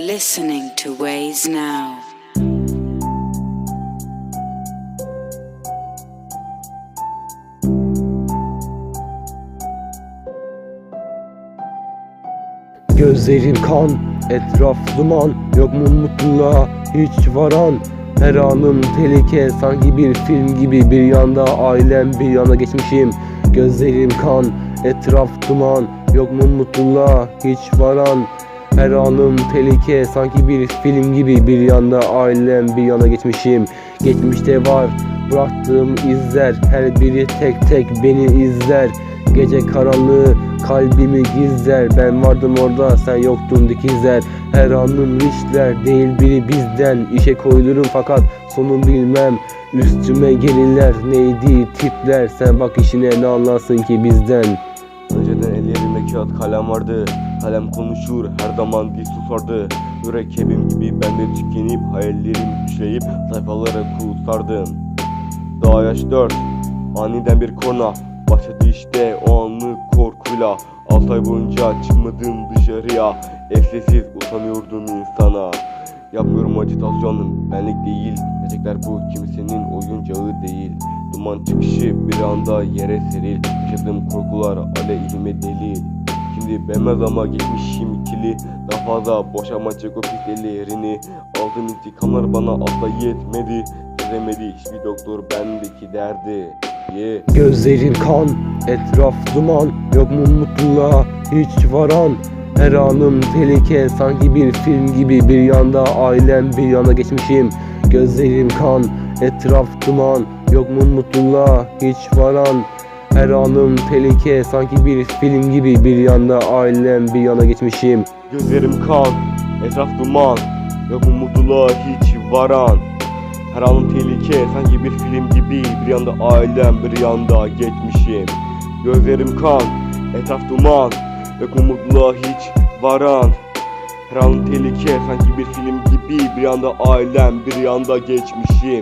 listening to Ways Now. Gözlerim kan, etraf duman Yok mu mutluluğa hiç varan. Her anım tehlike sanki bir film gibi Bir yanda ailem bir yana geçmişim. Gözlerim kan, etraf duman Yok mu mutluluğa hiç varan her anım tehlike sanki bir film gibi Bir yanda ailem bir yana geçmişim. Geçmişte var bıraktığım izler Her biri tek tek beni izler. Gece karanlığı kalbimi gizler Ben vardım orada sen yoktun dikizler. Her anım hiçler değil biri bizden İşe koyulurum fakat sonu bilmem. Üstüme gelirler neydi tipler Sen bak işine ne anlarsın ki bizden kağıt kalem vardı Kalem konuşur her zaman dil susardı. Mürekkebim gibi ben de tükenip Hayallerim düşleyip sayfalara kusardım Daha yaş 4 Aniden bir korna. Başladı işte o anlık korkuyla 6 ay boyunca çıkmadım dışarıya. Evsesiz utanıyordum insana. Yapmıyorum acitasyon benlik değil. Gerçekler bu kimsenin oyuncağı değil. Duman çıkışı bir anda yere seril. Yaşadığım korkular aleyhime delil Şimdi benmez ama geçmişim ikili Daha fazla boşama çek o pis ellerini Aldığım intikamlar bana asla yetmedi Çözemedi hiçbir doktor bendeki derdi. Yeah. Gözlerim kan, etraf duman Yok mu mutluluğa hiç varan? Her anım tehlike sanki bir film gibi Bir yanda ailem bir yana geçmişim. Gözlerim kan, etraf duman Yok mu mutluluğa hiç varan Her anım tehlike sanki bir film gibi. Bir yanda ailem bir yana geçmişim. Gözlerim kan, etraf duman Yok mu mutluluğa hiç varan. Her anım tehlike sanki bir film gibi. Bir yanda ailem bir yanda geçmişim. Gözlerim kan, etraf duman Yok mu mutluluğa hiç varan. Her anım tehlike sanki bir film gibi. Bir yanda ailem bir yanda geçmişim